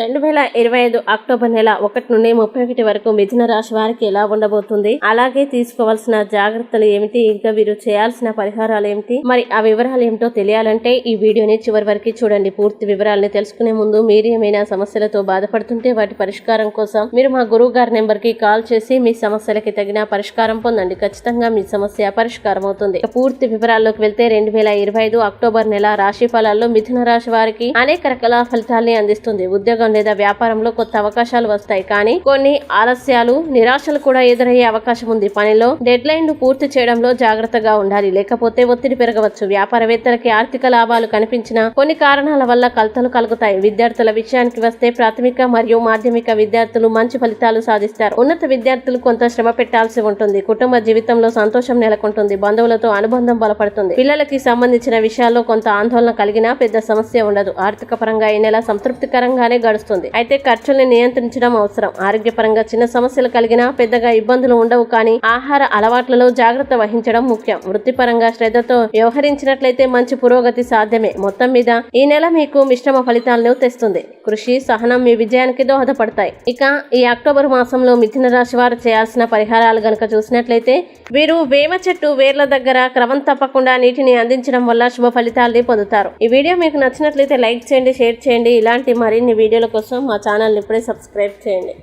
రెండు వేల ఇరవై ఐదు అక్టోబర్ నెల ఒకటి నుండి ముప్పై ఒకటి వరకు మిథున రాశి వారికి ఎలా ఉండబోతుంది? అలాగే తీసుకోవాల్సిన జాగ్రత్తలు ఏమిటి? ఇంకా వీరు చేయాల్సిన పరిహారాలు ఏమిటి? మరి ఆ వివరాలు ఏమిటో తెలియాలంటే ఈ వీడియోని చివరి వరకు చూడండి. పూర్తి వివరాలని తెలుసుకునే ముందు మీరు ఏమైనా సమస్యలతో బాధపడుతుంటే వాటి పరిష్కారం కోసం మీరు మా గురువు గారి నెంబర్కి కాల్ చేసి మీ సమస్యలకి తగిన పరిష్కారం పొందండి. ఖచ్చితంగా మీ సమస్య పరిష్కారం అవుతుంది. పూర్తి వివరాల్లోకి వెళ్తే రెండు వేల ఇరవై ఐదు అక్టోబర్ నెల రాశి ఫలాల్లో మిథున రాశి వారికి అనేక రకాల ఫలితాల్ని అందిస్తుంది. ఉద్యోగం లేదా వ్యాపారంలో కొత్త అవకాశాలు వస్తాయి. కానీ కొన్ని ఆలస్యాలు నిరాశలు కూడా ఎదురయ్యే అవకాశం ఉంది. పనిలో డెడ్ లైన్ పూర్తి చేయడంలో జాగ్రత్తగా ఉండాలి. లేకపోతే ఒత్తిడి పెరగవచ్చు. వ్యాపారవేత్తలకి ఆర్థిక లాభాలు కనిపించిన కొన్ని కారణాల వల్ల కలతలు కలుగుతాయి. విద్యార్థుల విషయానికి వస్తే ప్రాథమిక మరియు మాధ్యమిక విద్యార్థులు మంచి ఫలితాలు సాధిస్తారు. ఉన్నత విద్యార్థులు కొంత శ్రమ పెట్టాల్సి ఉంటుంది. కుటుంబ జీవితంలో సంతోషం నెలకొంటుంది. బంధువులతో అనుబంధం బలపడుతుంది. పిల్లలకి సంబంధించిన విషయాల్లో కొంత ఆందోళన కలిగినా పెద్ద సమస్య ఉండదు. ఆర్థిక పరంగా ఈ నెల సంతృప్తికరంగానే గడుస్తుంది అయితే ఖర్చుల్ని నియంత్రించడం అవసరం. ఆరోగ్యపరంగా చిన్న సమస్యలు కలిగినా పెద్దగా ఇబ్బందులు ఉండవు కానీ ఆహార అలవాట్లలో జాగ్రత్త వహించడం ముఖ్యం. వృత్తిపరంగా శ్రద్ధతో వ్యవహరించినట్లయితే మంచి పురోగతి సాధ్యమే. మొత్తం మీద ఈ నెల మీకు మిశ్రమ ఫలితాలను తెస్తుంది. కృషి సహనం మీ విజయానికి దోహదపడతాయి. ఇక ఈ అక్టోబర్ మాసంలో మిథున రాశి వారు చేయాల్సిన పరిహారాలు గనక చూసినట్లయితే వీరు వేమ చెట్టు వేర్ల దగ్గర క్రమం తప్పకుండా నీటిని అందించడం వల్ల శుభ ఫలితాలని పొందుతారు. ఈ వీడియో మీకు నచ్చినట్లయితే లైక్ చేయండి షేర్ చేయండి. ఇలాంటి మరిన్ని వీడియోల కోసం మా ఛానల్ని ఇప్పుడే సబ్స్క్రైబ్ చేయండి.